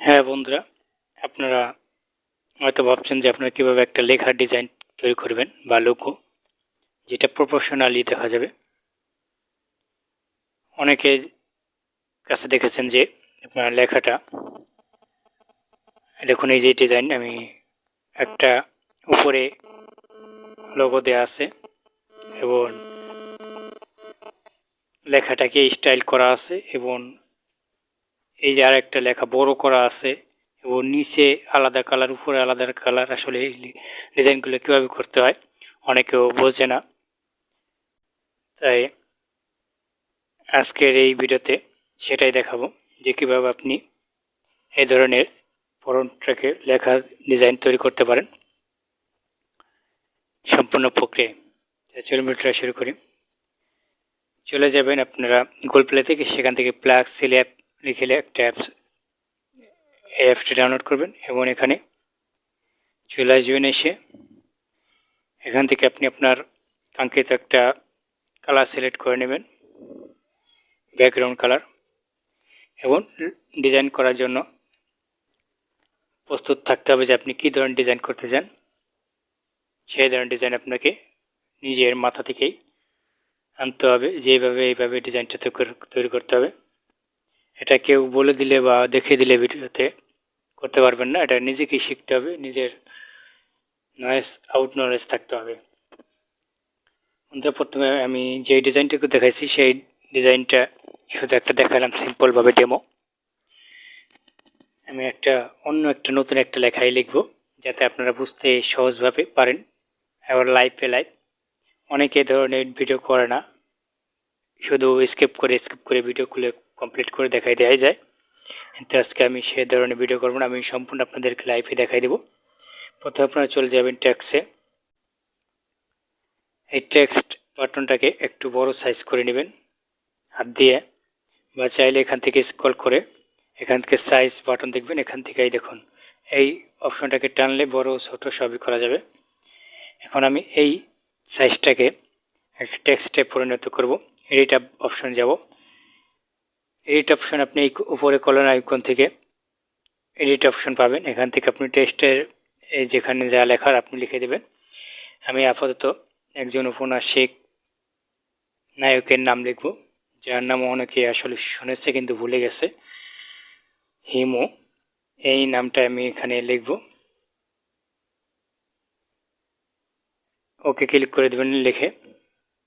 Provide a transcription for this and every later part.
হ্যাঁ বন্ধুরা, আপনারা হয়তো ভাবছেন যে আপনারা কীভাবে একটা লেখার ডিজাইন তৈরি করবেন বা লোগো যেটা প্রফেশনালি দেখা যাবে। অনেকে কাছে দেখেছেন যে আপনার লেখাটা, দেখুন এই যে ডিজাইন আমি একটা উপরে লোগো দেওয়া আছে এবং লেখাটাকে স্টাইল করা আছে এবং এই যে আর একটা লেখা বড় করা আছে এবং নিচে আলাদা কালার উপরে আলাদা কালার আসলে এই ডিজাইনগুলো কীভাবে করতে হয়, অনেকেও বোঝে না। তাই আজকের এই ভিডিওতে সেটাই দেখাবো, যে কীভাবে আপনি এই ধরনের ফরনটাকে লেখা ডিজাইন তৈরি করতে পারেন সম্পূর্ণ প্রক্রিয়ায়। চলুন ভিডিওটা শুরু করি। চলে যাবেন আপনারা গুগল প্লে থেকে, সেখান থেকে প্লাগ সিলেপ লিখে একটা অ্যাপস এই অ্যাপসটি ডাউনলোড করবেন এবং এখানে চলে আসবেন এসে। এখান থেকে আপনি আপনার কাঙ্ক্ষিত একটা কালার সিলেক্ট করে নেবেন ব্যাকগ্রাউন্ড কালার এবং ডিজাইন করার জন্য প্রস্তুত থাকতে হবে যে আপনি কী ধরনের ডিজাইন করতে চান। সেই ধরনের ডিজাইন আপনাকে নিজের মাথা থেকেই আনতে হবে, যেভাবে এইভাবে ডিজাইনটা তৈরি করতে হবে। এটা কেউ বলে দিলে বা দেখিয়ে দিলে ভিডিওতে, করতে পারবেন না। এটা নিজেকেই শিখতে হবে, নিজের নয়েস আউট নলেজ থাকতে হবে। প্রথমে আমি যে ডিজাইনটুকু দেখাইছি, সেই ডিজাইনটা শুধু একটা দেখালাম সিম্পলভাবে ডেমো আমি একটা, অন্য একটা, নতুন একটা লেখাই লিখব, যাতে আপনারা বুঝতে সহজভাবে পারেন। এবার লাইভে লাইভ অনেকে ধরনের ভিডিও করে না। শুধু স্কিপ করে স্কিপ করে ভিডিও খুলে কমপ্লিট করে দেখাই দেওয়া যায়। কিন্তু আজকে আমি সে ধরনের ভিডিও করব না, আমি সম্পূর্ণ আপনাদেরকে লাইভে দেখাই দেবো। প্রথমে আপনারা চলে যাবেন ট্যাক্সে এই টেক্সট বাটনটাকে একটু বড় সাইজ করে নেবেন। হাত দিয়ে বা চাইলে এখান থেকে স্কল করে এখান থেকে সাইজ বাটন দেখবেন, এখান থেকেই দেখুন। এই অপশনটাকে টানলে বড় ছোট সবই করা যাবে। এখন আমি এই সাইজটাকে একটা টেক্সটে পরিণত করব। এডিট অপশন যাব। এডিট অপশন আপনি উপরে কলন আইকন থেকে এডিট অপশন পাবেন। এখান থেকে আপনি টেক্সটের এই যেখানে যা লেখার আপনি লিখে দেবেন। আমি আপাতত একজন উপন্যাসিক নায়কের নাম লিখব, যার নাম অনেকে আসলে শুনেছে কিন্তু ভুলে গেছে। হিমু, এই নামটা আমি এখানে লিখব। ওকে ক্লিক করে দেবেন লিখে।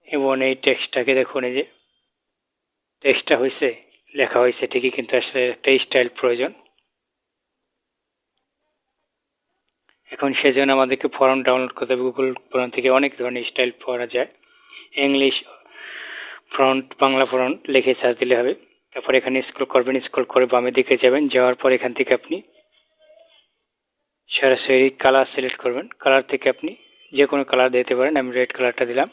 এবং এই টেক্সটটাকে দেখুন, এই যে টেক্সটটা হয়েছে লেখা হয়েছে, ঠিকই কিন্তু আসলে একটা স্টাইল প্রয়োজন। এখন সেজন্য আমাদেরকে ফর্ম ডাউনলোড করতে হবে গুগল ফর্ম থেকে অনেক ধরনের স্টাইল পড়া যায়। ইংলিশ ফ্রন্ট বাংলা ফ্রন্ট লিখে চার্জ দিলে হবে। তারপর এখানে স্ক্রল করবেন স্ক্রল করে বামে দিকে যাবেন, যাওয়ার পর এখান থেকে আপনি সরাসরি কালার সিলেক্ট করবেন। কালার থেকে আপনি যে কোনো কালার দিতে পারেন, আমি রেড কালারটা দিলাম।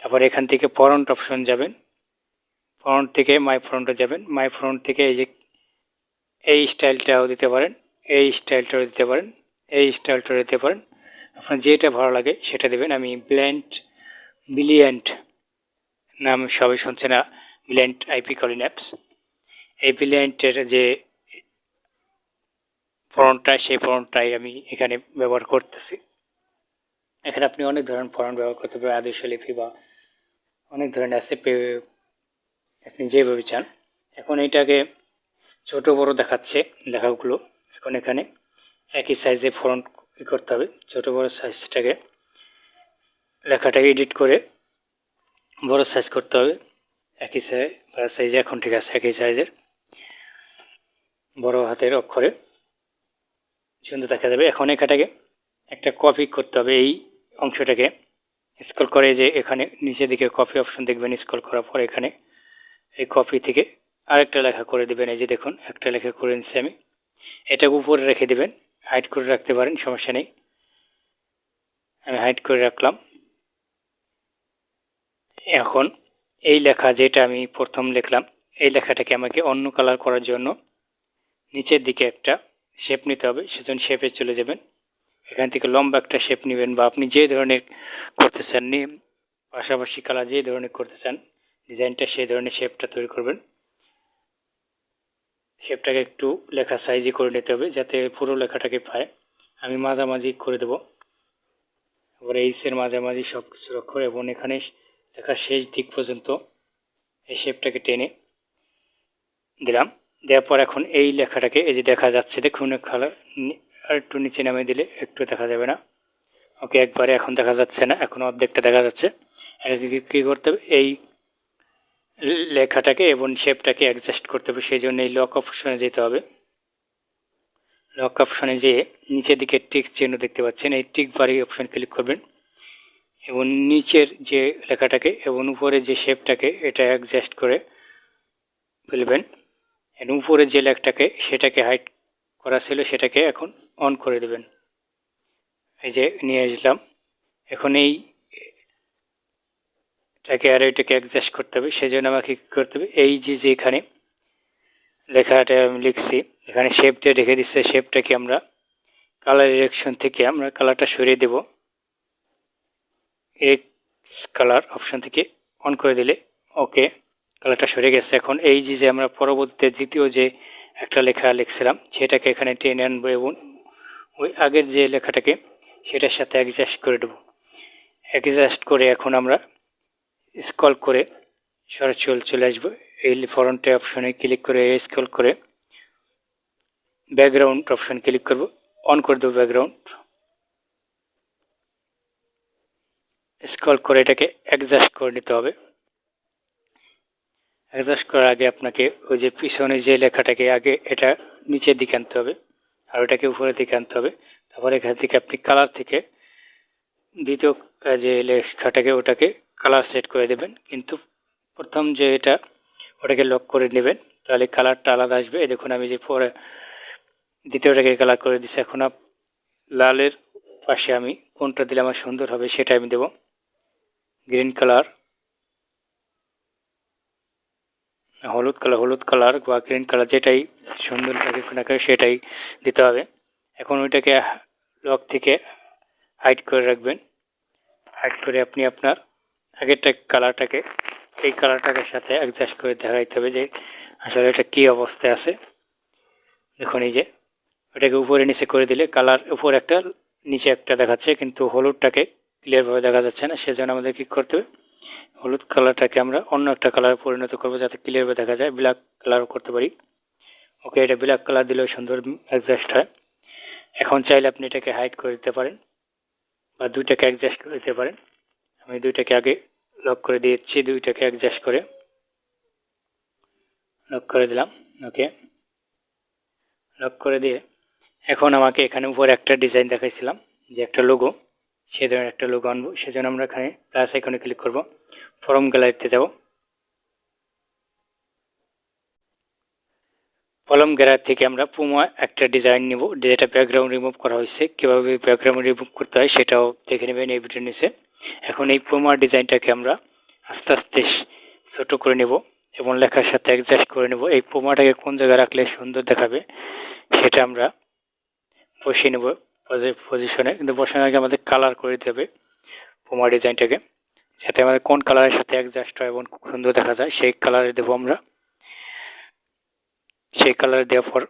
তারপর এখান থেকে ফরন্ট অপশন যাবেন। ফ্রন্ট থেকে মাই ফ্রন্টে যাবেন। মাই ফ্রন্ট থেকে এই যে এই স্টাইলটাও দিতে পারেন, এই স্টাইলটাও দিতে পারেন, এই স্টাইলটাও দিতে পারেন। আপনার যেটা ভালো লাগে সেটা দেবেন। আমি ব্ল্যান্ড বিলিয়েন্ট নাম সবাই শুনছে না ব্ল্যান্ড আইপি কলিন অ্যাপস। এই ব্লিয়ান্টের যে ফ্রন্টটা সেই ফ্রন্টটাই আমি এখানে ব্যবহার করতেছি। এখানে আপনি অনেক ধরনের ফ্রন্ট ব্যবহার করতে পারেন আদর্শ লিপি বা অনেক ধরনের আছে আপনি যেভাবে চান। এখন এটাকে ছোট বড় দেখাচ্ছে লেখাগুলো। এখন এখানে একই সাইজে ফন্ট করতে হবে। ছোট বড় সাইজটাকে লেখাটাকে এডিট করে বড় সাইজ করতে হবে। একই সাইজ সাইজে এখন ঠিক আছে, একই সাইজের বড় হাতের অক্ষরে সুন্দর দেখা যাবে এখন এখানটাকে একটা কপি করতে হবে। এই অংশটাকে স্কল করে যে এখানে নিচের দিকে কপি অপশন দেখবেন স্কল করার পর এখানে এই কপি থেকে আরেকটা লেখা করে দেবেন, এই যে দেখুন, একটা লেখা করে নিচ্ছি আমি। এটা উপরে রেখে দেবেন হাইট করে রাখতে পারেন, সমস্যা নেই। আমি হাইট করে রাখলাম। এখন এই লেখা যেটা আমি প্রথম লিখলাম, এই লেখাটাকে আমাকে অন্য কালার করার জন্য নিচের দিকে একটা শেপ নিতে হবে, সেজন্য শেপে চলে যাবেন। এখান থেকে লম্বা একটা শেপ নেবেন, বা আপনি যে ধরনের করতে চান পাশাপাশি কালার যে ধরনের করতে চান ডিজাইনটা সেই ধরনের শেপটা তৈরি করবেন। শেপটাকে একটু লেখা সাইজই করে নিতে হবে যাতে পুরো লেখাটাকে পায়। আমি মাঝামাঝি করে দেবো। এবার এইসের মাঝামাঝি সব কিছু অক্ষর এবং এখানে লেখার শেষ দিক পর্যন্ত এই শেপটাকে টেনে দিলাম। দেওয়ার পর এখন এই লেখাটাকে এই যে দেখা যাচ্ছে, দেখুন কালার আর একটু নিচে নামে দিলে একটু দেখা যাবে না। ওকে, একবারে এখন দেখা যাচ্ছে না, এখন অর্ধেকটা দেখা যাচ্ছে। কী করতে হবে? এই লেখাটাকে এবং শেপটাকে অ্যাডজাস্ট করতে হবে, সেই জন্য এই লক অপশনে যেতে হবে। লক অপশনে যেয়ে নিচের দিকে টিক চিহ্ন দেখতে পাচ্ছেন, এই টিক বাড়ি অপশন ক্লিক করবেন। এবং নিচের যে লেখাটাকে এবং উপরে যে শেপটাকে এটা অ্যাডজাস্ট করে ফেলবেন। এবং উপরে যে লেখটাকে সেটাকে হাইট করা ছিল, সেটাকে এখন অন করে দেবেন। এই যে নিয়ে আসলাম। এখন এই এটাকে আর এটাকে অ্যাডজাস্ট করতে হবে সেই জন্য আমাকে কী করতে হবে, এই যে যে এখানে লেখাটা আমি লিখছি, এখানে শেপটা রেখে দিচ্ছে শেপটাকে আমরা কালার ইরেকশন থেকে আমরা কালারটা সরিয়ে দেব। এক্স কালার অপশন থেকে অন করে দিলে ওকে কালারটা সরে গেছে। এখন এই যে যে আমরা পরবর্তীতে দ্বিতীয় যে একটা লেখা লিখছিলাম, সেটাকে এখানে টেনে আনব এবং ওই আগের যে লেখাটাকে, সেটার সাথে অ্যাডজাস্ট করে দেবো। অ্যাডজাস্ট করে এখন আমরা স্কল করে সরাসরি চলে আসব। এই ফরন্টে অপশনে ক্লিক করে স্কল করে ব্যাকগ্রাউন্ড অপশন ক্লিক করব। অন করে দেবো ব্যাকগ্রাউন্ড। স্কল করে এটাকে অ্যাডজাস্ট করে নিতে হবে। অ্যাডজাস্ট করার আগে আপনাকে ওই যে পিছনে যে লেখাটাকে আগে এটা নিচের দিকে আনতে হবে আর ওটাকে উপরের দিকে আনতে হবে। তারপর এখান থেকে আপনি কালার থেকে দ্বিতীয় যে লেখাটাকে ওটাকে কালার সেট করে দেবেন। কিন্তু প্রথম যে এটা, ওটাকে লক করে নেবেন। তাহলে কালারটা আলাদা আসবে। দেখুন, আমি যে পরে দ্বিতীয়টাকে কালার করে দিচ্ছি এখন লালের পাশে আমি কোনটা দিলে আমার সুন্দর হবে সেটা আমি দেব। গ্রিন কালার হলুদ কালার হলুদ কালার বা গ্রিন কালার যেটাই সুন্দর লাগে কোনাকে সেটাই দিতে হবে। এখন ওইটাকে লক থেকে হাইড করে রাখবেন। হাইড করে আপনি আপনার আগেরটা কালারটাকে, এই কালারটাকে সাথে অ্যাডজাস্ট করে দেখাইতে হবে যে আসলে এটা কী অবস্থায় আছে। দেখুন এই যে ওটাকে উপরে নিচে করে দিলে কালার, উপর একটা, নিচে একটা দেখাচ্ছে, কিন্তু হলুদটাকে ক্লিয়ারভাবে দেখা যাচ্ছে না, সেজন্য আমাদের কী করতে হবে? হলুদ কালারটাকে আমরা অন্য একটা কালারে পরিণত করব যাতে ক্লিয়ারভাবে দেখা যায় ব্ল্যাক কালারও করতে পারি। ওকে, এটা ব্ল্যাক কালার দিলেও সুন্দর অ্যাডজাস্ট হয়। এখন চাইলে আপনি এটাকে হাইড করে দিতে পারেন বা দুইটাকে অ্যাডজাস্ট করে দিতে পারেন। আমি দুইটাকে আগে লক করে দিয়েছি, দুইটাকে অ্যাডজাস্ট করে। লক করে দিলাম ওকে লক করে দিয়ে এখন আমাকে এখানে উপরে একটা ডিজাইন দেখাইছিলাম, যে একটা লোগো সে ধরনের একটা লোগো আনব। সেজন্য আমরা এখানে প্লাস আইকনে ক্লিক করব ফরম গ্যালারিতে যাব। কলম গ্যালারি থেকে আমরা পুমা একটা ডিজাইন নিব, যেটা ব্যাকগ্রাউন্ড রিমুভ করা হয়েছে। কীভাবে ব্যাকগ্রাউন্ড রিমুভ করতে হয় সেটাও দেখে নেবেন এই ভিডিওর নিচে। এখন এই পুমার ডিজাইনটাকে আমরা আস্তে আস্তে ছোটো করে নেব এবং লেখার সাথে অ্যাডজাস্ট করে নেব। এই পোমাটাকে কোন জায়গায় রাখলে সুন্দর দেখাবে সেটা আমরা বসিয়ে নেব পজিশনে কিন্তু বসানোর আগে আমাদের কালার করে দিতে হবে পোমা ডিজাইনটাকে, যাতে আমাদের কোন কালারের সাথে অ্যাডজাস্ট হয় এবং সুন্দর দেখা যায়। সেই কালারে দেবো আমরা। সেই কালার দেওয়ার পর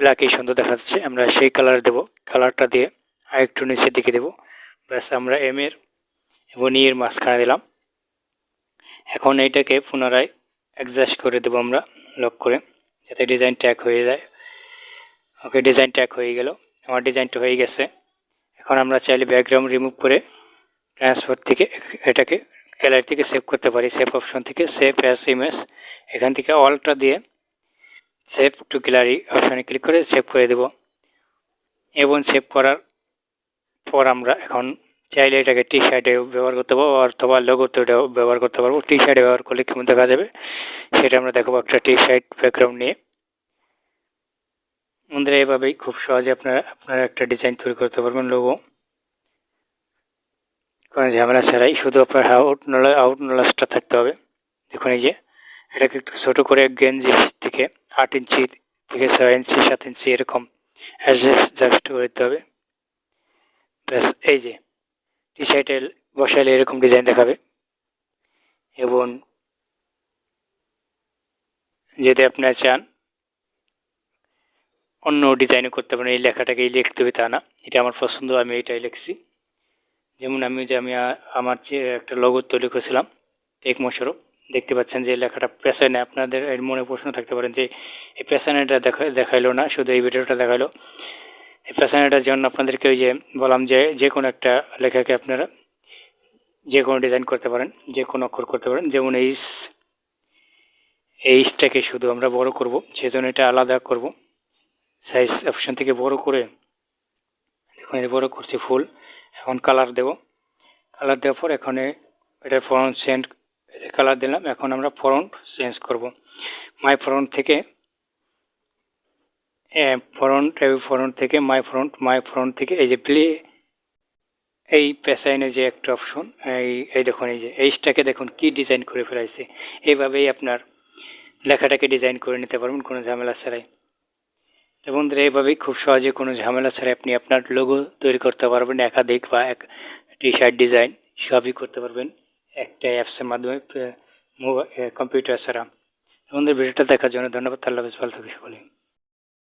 ব্ল্যাকই সুন্দর দেখা যাচ্ছে আমরা সেই কালার দেব। কালারটা দিয়ে আরেকটু নিচের দিকে দেবো। ব্যাস, আমরা এম এর এবং ইয়ের মাঝখানে দিলাম। এখন এইটাকে পুনরায় অ্যাডজাস্ট করে দেবো আমরা লক করে, যাতে ডিজাইন ট্যাগ হয়ে যায়। ওকে ডিজাইন ট্যাগ হয়ে গেল। আমার ডিজাইনটা হয়ে গেছে। এখন আমরা চাইলে ব্যাকগ্রাউন্ড রিমুভ করে ট্রান্সফার থেকে এটাকে গ্যালারি থেকে সেভ করতে পারি। সেভ অপশন থেকে সেভ অ্যাস ইমেজ এখান থেকে অলটা দিয়ে সেভ টু গ্যালারি অপশানে ক্লিক করে সেভ করে দেব। এবং সেভ করার পর আমরা এখন চাইলে এটাকে টি শার্টে ব্যবহার করতে পারব, অথবা লোগোতে ব্যবহার করতে পারব। টি শার্টে ব্যবহার করলে কেমন দেখা যাবে সেটা আমরা দেখাবো একটা টি শার্ট ব্যাকগ্রাউন্ড নিয়ে। আমাদের এভাবেই খুব সহজে আপনারা আপনারা একটা ডিজাইন তৈরি করতে পারবেন লোগো কোনো ঝামেলা ছাড়াই শুধু আপনার আউট নলেজ আউট নলেজটা থাকতে হবে। দেখুন এই যে, এটাকে একটু ছোটো করে গেঞ্জি থেকে আট ইঞ্চি থেকে ছয় ইঞ্চি, সাত ইঞ্চি এরকম অ্যাডজাস্ট করে দিতে হবে। প্লাস এই যে টি শার্টে বসাইলে এরকম ডিজাইন দেখাবে। এবং যদি আপনারা চান, অন্য ডিজাইনও করতে পারেন, এই লেখাটাকেই লিখতে হবে তা না, এটা আমার পছন্দ, আমি এটাই লিখছি। যেমন আমি যে, আমি আমার যে একটা লগো তৈরি করেছিলাম টেক মোশারফ দেখতে পাচ্ছেন যে লেখাটা পেছনে আপনাদের মনে প্রশ্ন থাকতে পারেন যে, এই পেছনেটা দেখা, দেখাইলো না, শুধু এই ভিডিওটা দেখাইলো। পেছনেটার জন্য আপনাদেরকে ওই যে বললাম যে যে কোনো একটা লেখাকে আপনারা যে কোনো ডিজাইন করতে পারেন যে কোনো অক্ষর করতে পারেন। যেমন এইস এইসটাকে শুধু আমরা বড় করব, সেজন্য এটা আলাদা করব। সাইজ অপশন থেকে বড় করে, দেখুন এই বড় করছি ফুল এখন কালার দেব। কালার দেওয়ার পর এখানে এটা ফ্রন্ট চেঞ্জ কালার দিলাম, এখন আমরা ফ্রন্ট চেঞ্জ করব। মাই ফ্রন্ট থেকে ফ্রন্ট ফ্রন্ট থেকে মাই ফ্রন্ট মাই ফ্রন্ট থেকে এই যে প্লে, এই পেসাইনে যে একটা অপশন, এই এই দেখুন, এই যে এইসটাকে দেখুন, কি ডিজাইন করে ফেলাইছে। এইভাবেই আপনার লেখাটাকে ডিজাইন করে নিতে পারবেন, কোনো ঝামেলা ছাড়াই। তো বন্ধুরা, এইভাবেই খুব সহজে কোনো ঝামেলা ছাড়াই আপনি আপনার লোগো তৈরি করতে পারবেন, একাধিক বা এক টি শার্ট ডিজাইন সবই করতে পারবেন একটা অ্যাপসের মাধ্যমে মোবাইল কম্পিউটার ছাড়া। বন্ধুরা, ভিডিওটা দেখার জন্য ধন্যবাদ, আল্লাহ হাফেজ, ভালো থাকি সকলে